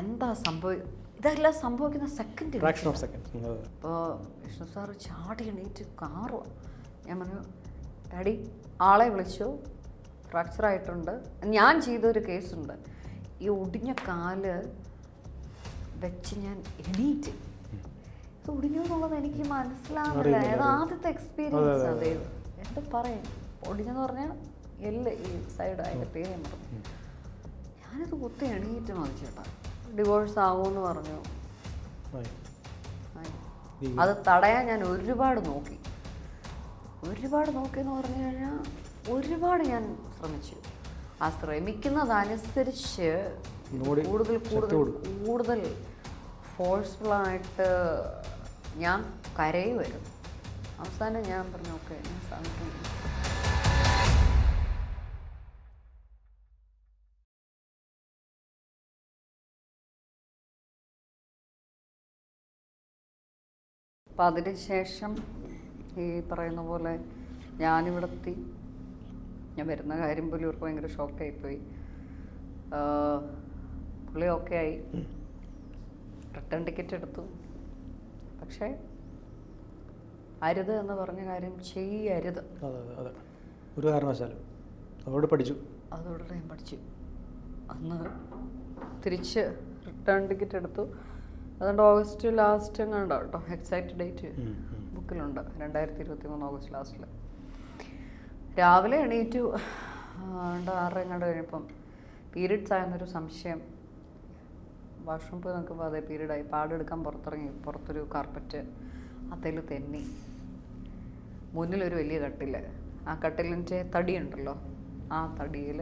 എന്താ സംഭവം ഇതെല്ലാം സംഭവിക്കുന്ന സെക്കൻഡ് അപ്പോൾ വിഷ്ണു സാറ് ചാടി എണീറ്റ് കാറു ഞാൻ പറഞ്ഞു ഡാഡി ആളെ വിളിച്ചു. ഫ്രാക്ചർ ആയിട്ടുണ്ട്. ഞാൻ ചെയ്തൊരു കേസുണ്ട്. ഈ ഒടിഞ്ഞ കാൽ വെച്ച് ഞാൻ എണീറ്റ്. ഇത് ഒടിഞ്ഞു എന്നുള്ളത് എനിക്ക് മനസ്സിലാവുന്നില്ല. അത് ആദ്യത്തെ എക്സ്പീരിയൻസ് അതെ എന്താ പറയും? ഒടിഞ്ഞെന്ന് പറഞ്ഞാൽ എല്ല് ഈ സൈഡ് അതിന്റെ പേര് ഞാൻ പറഞ്ഞു ഞാനിത് കുത്തി എണീറ്റ് മതി ചേട്ടാ. ഡിവോഴ്സ് ആവുമെന്ന് പറഞ്ഞു. അത് തടയാൻ ഞാൻ ഒരുപാട് നോക്കി. ഒരുപാട് നോക്കിയെന്ന് പറഞ്ഞു കഴിഞ്ഞാൽ ഒരുപാട് ഞാൻ ശ്രമിച്ചു. ആ ശ്രമിക്കുന്നതനുസരിച്ച് കൂടുതൽ കൂടുതൽ കൂടുതൽ ഫോഴ്സ്ഫുള്ളായിട്ട് ഞാൻ കരയുമായിരുന്നു. അവസാനം ഞാൻ പറഞ്ഞു ഓക്കെ ഞാൻ ശ്രമിക്കുന്നു. അപ്പം അതിന് ശേഷം ഈ പറയുന്ന പോലെ ഞാനിവിടെ എത്തി ഞാൻ വരുന്ന കാര്യം പോലും ഇവർക്ക് ഭയങ്കര ഷോക്കായിപ്പോയി. പുള്ളി ഓക്കെ ആയി. റിട്ടേൺ ടിക്കറ്റ് എടുത്തു. പക്ഷേ അരുത് എന്ന് പറഞ്ഞ കാര്യം ചെയ്യരുത്. അതെ അതെ അതെ. ഒരു കാരണവശാലും അതോട് പഠിച്ചു. അതോടെ ഞാൻ പഠിച്ചു. അന്ന് തിരിച്ച് റിട്ടേൺ ടിക്കറ്റ് എടുത്തു. അതുകൊണ്ട് ഓഗസ്റ്റ് ലാസ്റ്റ് എങ്ങാണ്ടോ കേട്ടോ എക്സാക്ട് ഡേറ്റ്. ബുക്കിലുണ്ട് രണ്ടായിരത്തി ഇരുപത്തി മൂന്ന് ഓഗസ്റ്റ് ലാസ്റ്റിൽ രാവിലെ എണീറ്റു. ആണ്ട് ആറ് എങ്ങാണ്ട് കഴിഞ്ഞപ്പം. പീരീഡ്സ് ആയെന്നൊരു സംശയം. വാഷ്റൂം പോയി നോക്കുമ്പോൾ അതേ പീരീഡായി പാടെടുക്കാൻ പുറത്തിറങ്ങി. പുറത്തൊരു കാർപ്പറ്റ് അതിൽ തെന്നി. മുന്നിലൊരു വലിയ കട്ടിൽ ആ കട്ടിലിന്റെ തടിയുണ്ടല്ലോ. ആ തടിയിൽ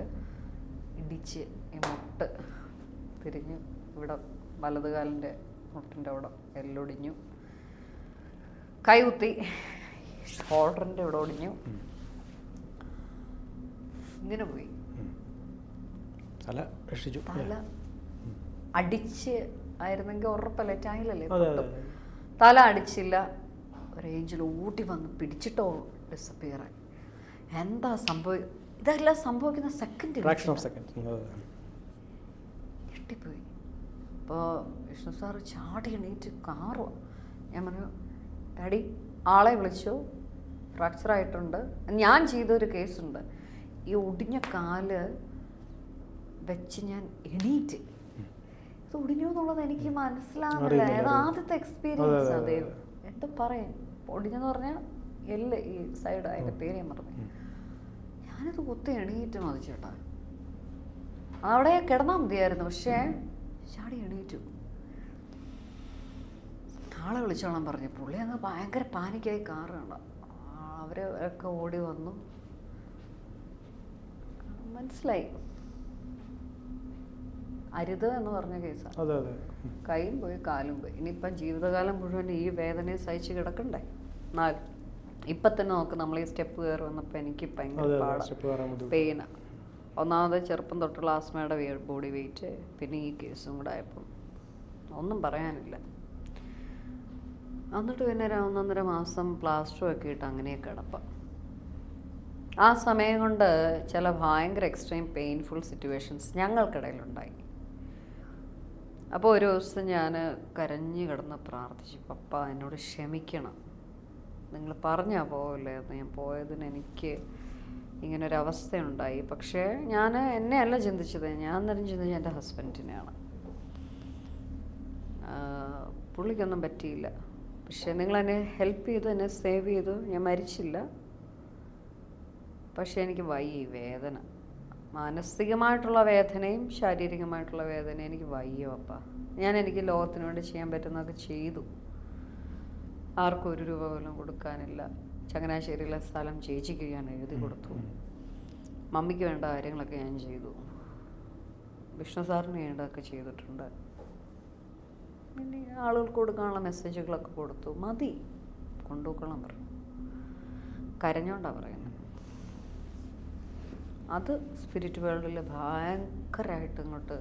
ഇടിച്ച് ഈ മുട്ട് തിരിഞ്ഞ് ഇവിടെ വലതുകാലിന്റെ മുട്ടിന്റെ അവിടെ എല്ലൊടിഞ്ഞു. കൈ കുത്തി ഷോൾഡറിന്റെ ഇവിടെ ഒടിഞ്ഞു. ഇങ്ങനെ പോയി. തല രക്ഷിച്ചു. തല അടിച്ച് ആയിരുന്നെങ്കിൽ ഉറപ്പല്ലേ? അതെ തല അടിച്ചില്ല. റേഞ്ചിൽ ഊട്ടി വന്ന് പിടിച്ചിട്ടോ ഡിസപ്പിയർ ആയി എന്താ സംഭവം? ഇതെല്ലാം സംഭവിക്കുന്ന സെക്കൻഡ് ഞെട്ടിപ്പോയി അപ്പോൾ വിഷ്ണു സാറ് ചാടി എണീറ്റ് കാറുവാ. ഞാൻ പറഞ്ഞു ഡാഡി ആളെ വിളിച്ചു. ഫ്രാക്ചർ ആയിട്ടുണ്ട്. ഞാൻ ചെയ്തൊരു കേസുണ്ട്. ഈ ഒടിഞ്ഞ കാൽ വെച്ച് ഞാൻ എണീറ്റ്. ഇത് ഒടിഞ്ഞു എന്നുള്ളത് എനിക്ക് മനസ്സിലാവുന്നില്ല. അത് ആദ്യത്തെ എക്സ്പീരിയൻസ് അതെ എന്താ പറയാൻ? ഒടിഞ്ഞെന്ന് പറഞ്ഞാൽ എല്ല് ഈ സൈഡ് അതിന്റെ പേര് ഞാൻ പറഞ്ഞു ഞാനിത് കുത്തി എണീറ്റ് മതി ചേട്ടാ അവിടെ കിടന്നാൽ മതിയായിരുന്നു. പക്ഷേ ചാടി എണീറ്റു. ആളെ വിളിച്ചോളാൻ പറഞ്ഞു. പുള്ളി അങ്ങ് ഭയങ്കര പാനിക്കായി കാറാണ് അവർ ഒക്കെ ഓടി വന്നു. മനസ്സിലായി. അരുത് എന്ന് പറഞ്ഞ കേസാ. കൈയും പോയി കാലും പോയി. ഇനിയിപ്പം ജീവിതകാലം മുഴുവൻ ഈ വേദനയെ സഹിച്ച് കിടക്കണ്ടേ? എന്നാൽ ഇപ്പം തന്നെ നോക്ക് നമ്മൾ ഈ സ്റ്റെപ്പ് കയറി വന്നപ്പോൾ എനിക്ക് ഭയങ്കര പാടാണ് സ്റ്റെപ്പ് കയറാൻ ബുദ്ധിമുട്ട്. പെയിന്. ഒന്നാമത് ചെറുപ്പം തൊട്ടുള്ള ആസ്മയുടെ ബോഡി വെയിറ്റ് പിന്നെ ഈ കേസും കൂടെ ആയപ്പം ഒന്നും പറയാനില്ല. എന്നിട്ട് പിന്നെ ഒന്നൊന്നര മാസം പ്ലാസ്റ്ററും ഒക്കെ ഇട്ട് അങ്ങനെ കിടപ്പം. ആ സമയം കൊണ്ട് ചില ഭയങ്കര എക്സ്ട്രീം പെയിൻഫുൾ സിറ്റുവേഷൻസ് ഞങ്ങൾക്കിടയിലുണ്ടായി. അപ്പോൾ ഒരു ദിവസം ഞാൻ കരഞ്ഞു കിടന്ന് പ്രാർത്ഥിച്ചു പപ്പ എന്നോട് ക്ഷമിക്കണം. നിങ്ങൾ പറഞ്ഞാൽ പോവല്ലേ? എന്ന് ഞാൻ പോയതിന് എനിക്ക് ഇങ്ങനൊരു അവസ്ഥയുണ്ടായി പക്ഷേ ഞാൻ എന്നെ അല്ല ചിന്തിച്ചത്. ഞാൻ അന്നേരം ചിന്തിച്ചത് എന്റെ ഹസ്ബൻഡിനെയാണ്. പുള്ളിക്കൊന്നും പറ്റിയില്ല. പക്ഷേ നിങ്ങൾ എന്നെ ഹെൽപ്പ് ചെയ്തു എന്നെ സേവ് ചെയ്തു. ഞാൻ മരിച്ചില്ല. പക്ഷേ എനിക്ക് വയ്യ വേദന. മാനസികമായിട്ടുള്ള വേദനയും ശാരീരികമായിട്ടുള്ള വേദനയും എനിക്ക് വയ്യ അപ്പ. ഞാൻ എനിക്ക് ലോകത്തിന് വേണ്ടി ചെയ്യാൻ പറ്റുന്നതൊക്കെ ചെയ്തു. ആർക്കും ഒരു രൂപ പോലും കൊടുക്കാനില്ല. ചങ്ങനാശ്ശേരിയിലെ സ്ഥലം ചേച്ചിക്ക് ഞാൻ എഴുതി കൊടുത്തു. മമ്മിക്ക് വേണ്ട കാര്യങ്ങളൊക്കെ ഞാൻ ചെയ്തു. വിഷ്ണു സാറിന് വേണ്ടതൊക്കെ ചെയ്തിട്ടുണ്ട്. പിന്നെ ആളുകൾക്ക് കൊടുക്കാനുള്ള മെസ്സേജുകളൊക്കെ കൊടുത്തു. മതി. കൊണ്ടുപോക്കണം പറഞ്ഞു. കരഞ്ഞോണ്ടാണ് പറയുന്നത്. അത് സ്പിരിറ്റ് വേൾഡിൽ ഭയങ്കരമായിട്ട് ഇങ്ങോട്ട്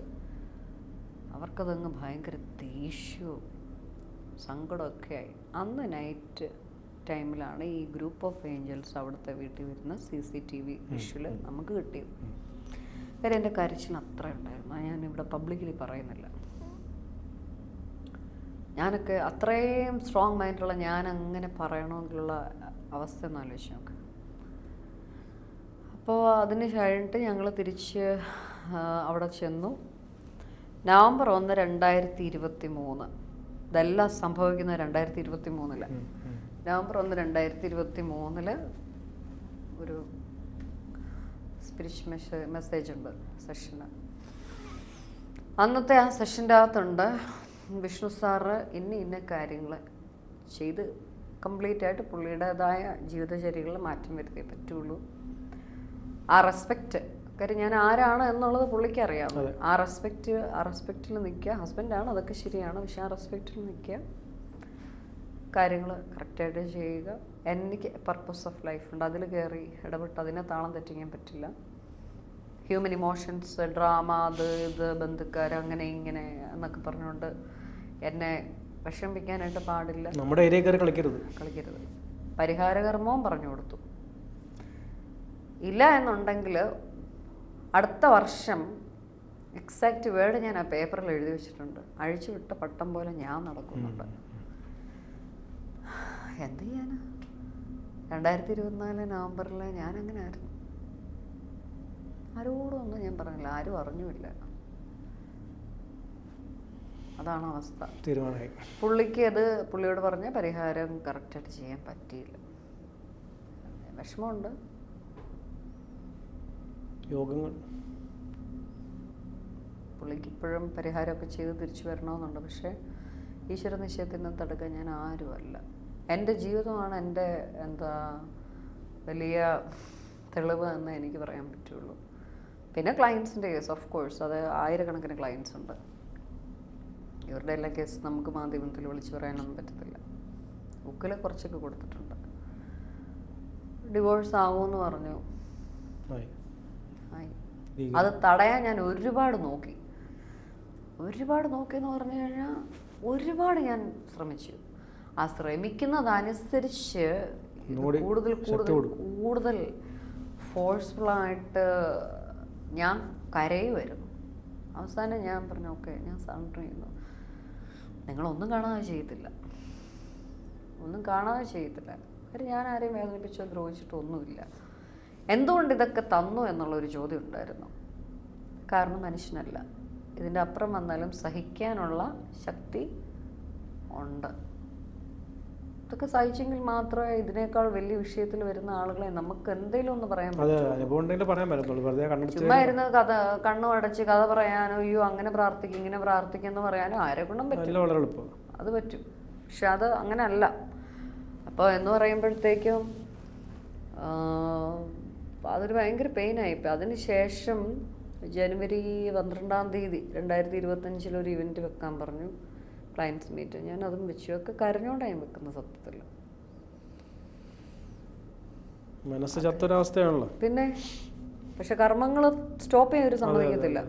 അവർക്കതങ്ങ് ഭയങ്കര ദേഷ്യവും സങ്കടമൊക്കെ ആയി. അന്ന് നൈറ്റ് ടൈമിലാണ് ഈ ഗ്രൂപ്പ് ഓഫ് ഏഞ്ചൽസ് അവിടുത്തെ വീട്ടിൽ വരുന്ന C C T V visual നമുക്ക് കിട്ടിയത്. കാര്യം എന്റെ കരച്ചിൽ അത്ര ഉണ്ടായിരുന്നു. ഞാൻ ഇവിടെ പബ്ലിക്കലി പറയുന്നില്ല. ഞാനൊക്കെ അത്രയും സ്ട്രോങ് മൈൻഡുള്ള ഞാൻ അങ്ങനെ പറയണമെന്നുള്ള അവസ്ഥ ഒന്ന് ആലോചിച്ച് നോക്ക്. അപ്പോൾ അതിന് കഴിഞ്ഞിട്ട് ഞങ്ങൾ തിരിച്ച് അവിടെ ചെന്നു. നവംബർ ഒന്ന് രണ്ടായിരത്തി ഇരുപത്തി മൂന്ന് ഇതെല്ലാം സംഭവിക്കുന്നത് രണ്ടായിരത്തി ഇരുപത്തി മൂന്നിൽ ഉം, ഉം. നവംബർ ഒന്ന് രണ്ടായിരത്തി ഇരുപത്തി മൂന്നിൽ ഒരു സ്പിരിച്വൽ മെസ്സേജ് മെസ്സേജ് ഉണ്ട് സെഷന്. അന്നത്തെ ആ സെഷന്റെ അകത്തുണ്ട് വിഷ്ണു സാറ് ഇന്ന ഇന്ന കാര്യങ്ങൾ ചെയ്ത് കംപ്ലീറ്റ് ആയിട്ട് പുള്ളിയുടേതായ ജീവിതചര്യകളിൽ മാറ്റം വരുത്തിയേ പറ്റുള്ളൂ. ആ റെസ്പെക്റ്റ് കാര്യം ഞാൻ ആരാണ് എന്നുള്ളത് പുള്ളിക്ക് അറിയാം ആ റെസ്പെക്റ്റ് ആ റെസ്പെക്റ്റിൽ നിൽക്കുക. ഹസ്ബൻഡാണ് അതൊക്കെ ശരിയാണ് പക്ഷെ ആ റെസ്പെക്റ്റിൽ നിൽക്കുക. കാര്യങ്ങൾ കറക്റ്റായിട്ട് ചെയ്യുക. എനിക്ക് പർപ്പസ് ഓഫ് ലൈഫ് ഉണ്ട്. അതിൽ കയറി ഇടപെട്ട് അതിനെ താളം തെറ്റിക്കാൻ പറ്റില്ല. ഹ്യൂമൻ ഇമോഷൻസ് ഡ്രാമ അത് ഇത് ബന്ധുക്കാർ അങ്ങനെ ഇങ്ങനെ എന്നൊക്കെ പറഞ്ഞുകൊണ്ട് എന്നെ വിഷമിപ്പിക്കാനായിട്ട് പാടില്ല. നമ്മുടെ ഏരിയ കയറി കളിക്കരുത്. കളിക്കരുത്. പരിഹാരകർമ്മവും പറഞ്ഞു കൊടുത്തു. ഇല്ല എന്നുണ്ടെങ്കിൽ അടുത്ത വർഷം എക്സാക്റ്റ് വേർഡ് ഞാൻ ആ പേപ്പറിൽ എഴുതി വെച്ചിട്ടുണ്ട്. അഴിച്ചു വിട്ട പട്ടം പോലെ ഞാൻ നടക്കുന്നുണ്ട്. എന്ത് ചെയ്യാനാ? രണ്ടായിരത്തി ഇരുപത്തിനാല് നവംബറിൽ ഞാൻ അങ്ങനെ ആയിരുന്നു ആരോടും ഒന്നും ഞാൻ പറഞ്ഞില്ല ആരും അറിഞ്ഞുമില്ല. അതാണ് അവസ്ഥ. തീരുമാനമായി. പുള്ളിക്ക് അത് പുള്ളിയോട് പറഞ്ഞ പരിഹാരം കറക്റ്റായിട്ട് ചെയ്യാൻ പറ്റിയില്ല. വിഷമമുണ്ട്. യോഗങ്ങൾ. പുള്ളിക്ക് ഇപ്പോഴും പരിഹാരമൊക്കെ ചെയ്ത് തിരിച്ചു വരണമെന്നുണ്ട് പക്ഷേ ഈശ്വര നിശ്ചയത്തിന് തടുക്കാൻ ഞാൻ ആരുമല്ല. എന്റെ ജീവിതമാണ് എന്റെ എന്താ വലിയ തെളിവ് എന്ന് എനിക്ക് പറയാൻ പറ്റുള്ളൂ. പിന്നെ ക്ലയൻസിന്റെ കേസ് ഓഫ് കോഴ്സ് അത് ആയിരക്കണക്കിന് ക്ലയൻസ് ഉണ്ട്. ഇവരുടെ എല്ലാ കേസ് നമുക്ക് മാധ്യമത്തിൽ വിളിച്ചു പറയാനൊന്നും പറ്റത്തില്ല. ബുക്കിൽ കുറച്ചൊക്കെ കൊടുത്തിട്ടുണ്ട്. ഡിവോഴ്സ് ആവുമെന്ന് പറഞ്ഞു. അത് തടയാൻ ഞാൻ ഒരുപാട് നോക്കി. ഒരുപാട് നോക്കിയെന്ന് പറഞ്ഞു കഴിഞ്ഞാൽ ഒരുപാട് ഞാൻ ശ്രമിച്ചു. ആ ശ്രമിക്കുന്നതനുസരിച്ച് കൂടുതൽ കൂടുതൽ. കൂടുതൽ ഫോഴ്സ്ഫുള്ളായിട്ട് ഞാൻ കരയുമായിരുന്നു. അവസാനം ഞാൻ പറഞ്ഞു ഓക്കെ ഞാൻ സറണ്ടർ ചെയ്യുന്നു. നിങ്ങളൊന്നും കാണാതെ ചെയ്യത്തില്ല. ഒന്നും കാണാതെ ചെയ്യത്തില്ല. കാര്യം ഞാൻ ആരെയും വേദനിപ്പിച്ചോ ദ്രോഹിച്ചിട്ടൊന്നുമില്ല എന്തുകൊണ്ട് ഇതൊക്കെ തന്നു എന്നുള്ളൊരു ചോദ്യം ഉണ്ടായിരുന്നു. കാരണം മനുഷ്യനല്ല. ഇതിന്റെ അപ്പുറം വന്നാലും സഹിക്കാനുള്ള ശക്തി ഉണ്ട്. ഇതൊക്കെ സഹിച്ചെങ്കിൽ മാത്രമേ ഇതിനേക്കാൾ വലിയ വിഷയത്തിൽ വരുന്ന ആളുകളെ നമുക്ക് എന്തെങ്കിലും ഒന്ന് പറയാൻ പറ്റും. ചുമ്മാ ഇരുന്ന് കഥ കണ്ണു അടച്ച് കഥ പറയാനോ അയ്യോ അങ്ങനെ പ്രാർത്ഥിക്കും ഇങ്ങനെ പ്രാർത്ഥിക്കും എന്ന് പറയാനോ ആരെ കൊണ്ടും പറ്റും. അത് പറ്റും. പക്ഷെ അത് അങ്ങനെ അല്ല അപ്പോൾ എന്ന് പറയുമ്പോഴത്തേക്കും അതൊരു ഭയങ്കര പെയിനായി ഇപ്പം അതിന് ശേഷം ജനുവരി പന്ത്രണ്ടാം തീയതി രണ്ടായിരത്തി ഇരുപത്തഞ്ചിൽ ഒരു ഇവന്റ് വെക്കാൻ പറഞ്ഞു. ക്ലയൻസ് മീറ്റ് ഞാൻ അതും വെച്ചു. ഒക്കെ കരഞ്ഞോണ്ടാണ് ഞാൻ വെക്കുന്നത് സത്യത്തിൽ. മനസ്സ് ചത്തൊരവസ്ഥയാണല്ലോ. പിന്നെ പക്ഷെ കർമ്മങ്ങൾ സ്റ്റോപ്പ് ചെയ്യാൻ ഒരു സമ്മതിക്കത്തില്ല.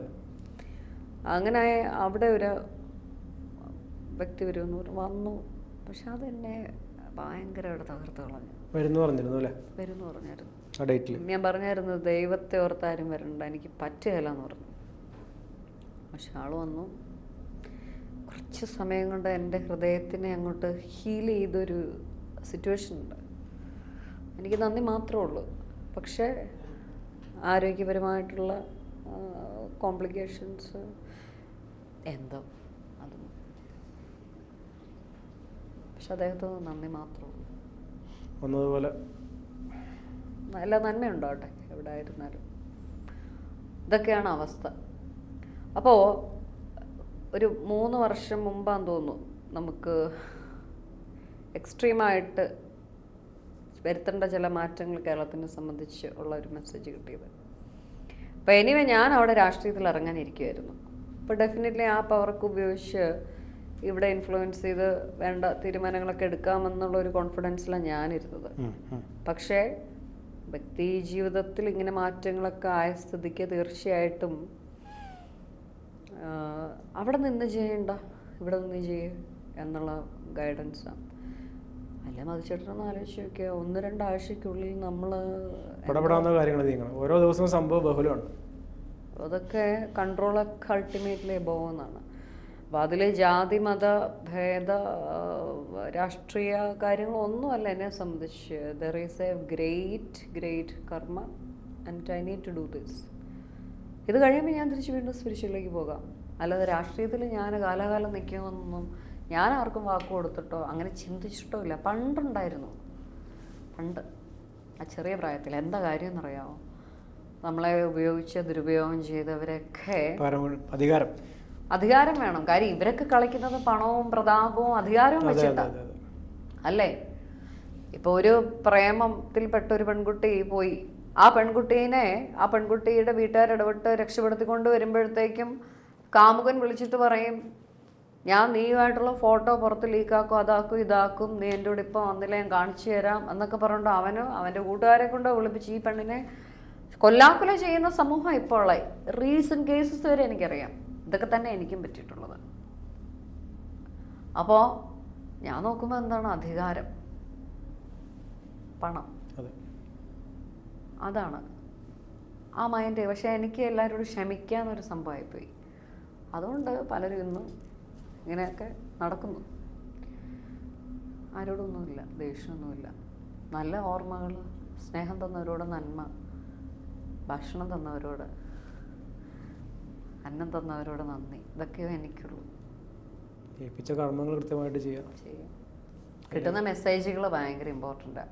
അങ്ങനെ അവിടെ ഒരു വ്യക്തി വരുമെന്ന് പറഞ്ഞു വന്നു. പക്ഷെ അതെന്നെ ഭയങ്കരമായിട്ട് തകർത്ത് കളഞ്ഞു. വരുന്നു പറഞ്ഞിരുന്നു അല്ലേ? വരുന്നു പറഞ്ഞായിരുന്നു. ഞാൻ പറഞ്ഞായിരുന്നു ദൈവത്തെ ഓർത്താരും വരണ്ട എനിക്ക് പറ്റുകയില്ല എന്ന് പറഞ്ഞു. പക്ഷെ ആൾ വന്നു. കുറച്ച് സമയം കൊണ്ട് എന്റെ ഹൃദയത്തിനെ അങ്ങോട്ട് ഹീൽ ചെയ്തൊരു സിറ്റുവേഷൻ ഉണ്ട്. എനിക്ക് നന്ദി മാത്രമേ ഉള്ളൂ. പക്ഷേ ആരോഗ്യപരമായിട്ടുള്ള കോംപ്ലിക്കേഷൻസ് എന്തോ അതും. പക്ഷെ അദ്ദേഹത്തിന് നന്ദി മാത്രമേ ഉള്ളൂ. നന്മ നല്ല നന്മയുണ്ടാവട്ടെ എവിടെ ആയിരുന്നാലും ഇതൊക്കെയാണ് അവസ്ഥ. അപ്പോൾ ഒരു മൂന്ന് വർഷം മുമ്പാന്ന് തോന്നുന്നു നമുക്ക് എക്സ്ട്രീമായിട്ട് വരുത്തേണ്ട ചില മാറ്റങ്ങൾ കേരളത്തിനെ സംബന്ധിച്ച് ഉള്ള ഒരു മെസ്സേജ് കിട്ടിയത്. അപ്പോൾ എനിവേ ഞാൻ അവിടെ രാഷ്ട്രീയത്തിൽ ഇറങ്ങാനിരിക്കുമായിരുന്നു അപ്പോൾ ഡെഫിനറ്റ്ലി ആ പവർക്ക് ഉപയോഗിച്ച് ഇവിടെ ഇൻഫ്ലുവൻസ് ചെയ്ത് വേണ്ട തീരുമാനങ്ങളൊക്കെ എടുക്കാമെന്നുള്ള ഒരു കോൺഫിഡൻസിലാണ് ഞാനിരുന്നത്. പക്ഷേ വ്യക്തി ജീവിതത്തിൽ ഇങ്ങനെ മാറ്റങ്ങളൊക്കെ ആയ സ്ഥിതിക്ക് തീർച്ചയായിട്ടും അവിടെ നിന്ന് ചെയ്യണ്ട ഇവിടെ നിന്ന് ചെയ്യ എന്നുള്ള ഗൈഡൻസാണ് അല്ല മതിച്ചേട്ടനൊന്ന് ആലോചിച്ച് നോക്കിയ ഒന്ന് രണ്ടാഴ്ചക്കുള്ളിൽ നമ്മൾ കാര്യങ്ങൾ നീങ്ങണം ഓരോ ദിവസവും സംഭവം ബഹുലമാണ്. അതൊക്കെ കൺട്രോളൊക്കെ അൾട്ടിമേറ്റ്ലി എബോവ് എന്നാണ് അപ്പോൾ അതിൽ ജാതി മത ഭേദ രാഷ്ട്രീയ രാഷ്ട്രീയ കാര്യങ്ങളൊന്നുമല്ല എന്നെ സംബന്ധിച്ച്. There is a great great karma and I need to do this ഇത് കഴിയുമ്പോൾ ഞാൻ തിരിച്ച് വീണ്ടും സ്പിരിച്വലിലേക്ക് പോകാം. അല്ലാതെ രാഷ്ട്രീയത്തിൽ ഞാൻ കാലാകാലം നിൽക്കുമെന്നൊന്നും ഞാൻ ആർക്കും വാക്ക് കൊടുത്തിട്ടോ അങ്ങനെ ചിന്തിച്ചിട്ടോ ഇല്ല. പണ്ടുണ്ടായിരുന്നു. പണ്ട്. ആ ചെറിയ പ്രായത്തിൽ എന്താ കാര്യം എന്നറിയാമോ നമ്മളെ ഉപയോഗിച്ച് ദുരുപയോഗം ചെയ്തവരൊക്കെ അധികാരം. അധികാരം വേണം. കാര്യം ഇവരൊക്കെ കളിക്കുന്നത് പണവും പ്രതാപവും അധികാരവും വെച്ചിട്ടാണ് അല്ലേ? ഇപ്പോൾ ഒരു പ്രേമത്തിൽപ്പെട്ട ഒരു പെൺകുട്ടി പോയി. ആ പെൺകുട്ടീനെ ആ പെൺകുട്ടിയുടെ വീട്ടുകാർ ഇടപെട്ട് രക്ഷപ്പെടുത്തിക്കൊണ്ട് വരുമ്പോഴത്തേക്കും കാമുകൻ വിളിച്ചിട്ട് പറയും ഞാൻ നീയുമായിട്ടുള്ള ഫോട്ടോ പുറത്ത് ലീക്കാക്കും അതാക്കും ഇതാക്കും നീ എന്റെ കൂടെ ഇപ്പം വന്നില്ല ഞാൻ കാണിച്ചു തരാം എന്നൊക്കെ പറഞ്ഞിട്ട് അവനും അവന്റെ കൂട്ടുകാരെ കൊണ്ടോ വിളിപ്പിച്ച് ഈ പെണ്ണിനെ കൊല്ലാക്കൊല ചെയ്യുന്ന സമൂഹം ഇപ്പോൾ ഉള്ളത് റീസെന്റ് കേസസ് വരെ എനിക്കറിയാം. ഇതൊക്കെ തന്നെ എനിക്കും പറ്റിയിട്ടുള്ളത്. അപ്പോൾ ഞാൻ നോക്കുമ്പോൾ എന്താണ് അധികാരം? പണം. അതാണ്. ആ മൈൻഡ് പക്ഷേ എനിക്ക് എല്ലാവരോടും ക്ഷമിക്കാന്നൊരു സംഭവമായിപ്പോയി അതുകൊണ്ട് പലരും ഇന്ന് ഇങ്ങനെയൊക്കെ നടക്കുന്നു. ആരോടൊന്നുമില്ല ദേഷ്യമൊന്നുമില്ല. നല്ല ഓർമ്മകൾ സ്നേഹം തന്നവരോട് നന്മ ഭക്ഷണം തന്നവരോട് അന്നം തന്നവരോട് നന്ദി. ഇതൊക്കെയോ എനിക്കുള്ളൂ. ഏൽപ്പിച്ച കർമ്മങ്ങൾ കൃത്യമായിട്ട് ചെയ്യാം. ചെയ്യാം. കിട്ടുന്ന മെസ്സേജുകൾ ഭയങ്കര ഇമ്പോർട്ടന്റ്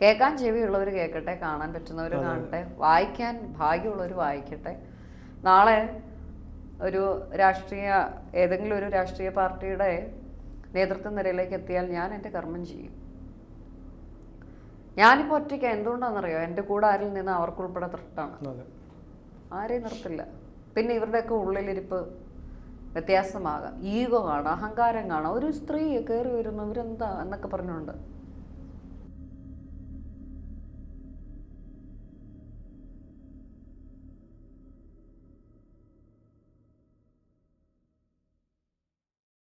കേൾക്കാൻ ചെവിയുള്ളവർ കേൾക്കട്ടെ കാണാൻ പറ്റുന്നവർ കാണട്ടെ വായിക്കാൻ ഭാഗ്യമുള്ളവർ വായിക്കട്ടെ. നാളെ ഒരു രാഷ്ട്രീയ ഏതെങ്കിലും ഒരു രാഷ്ട്രീയ പാർട്ടിയുടെ നേതൃത്വ നിരയിലേക്ക് എത്തിയാൽ ഞാൻ എന്റെ കർമ്മം ചെയ്യും. ഞാനിപ്പോൾ ഒറ്റയ്ക്ക് എന്തുകൊണ്ടാണെന്നറിയോ? എന്റെ കൂടെ ആരിൽ നിന്ന് അവർക്കുൾപ്പെടെ ത്രട്ടാണ് അതെ. ആരെയും നിർത്തില്ല. പിന്നെ ഇവരുടെയൊക്കെ ഉള്ളിലിരിപ്പ് വ്യത്യാസമാകാം. ഈഗോ കാണാം അഹങ്കാരം കാണാം. ഒരു സ്ത്രീ കയറി വരുന്നു ഇവരെന്താ എന്നൊക്കെ പറഞ്ഞുകൊണ്ട്